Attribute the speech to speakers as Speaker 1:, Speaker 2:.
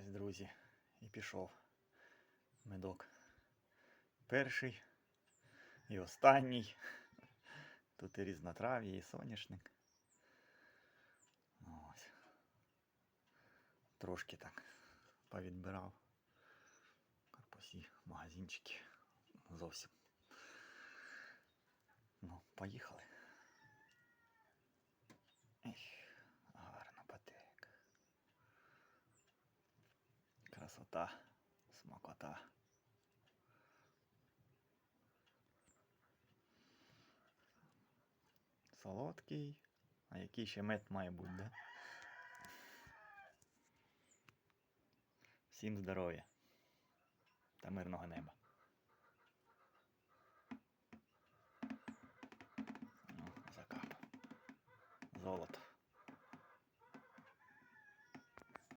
Speaker 1: Ось, друзі, і пішов медок. Перший і останній. Тут і різнотрав'я, і соняшник. Ось. Трошки так повідбирав. Корпусі, магазинчики. Зовсім. Ну, поїхали. Красота, смакота. Солодкий. А який ще мед має бути, да? Всім здоров'я та мирного неба. Ну, закап. Золото.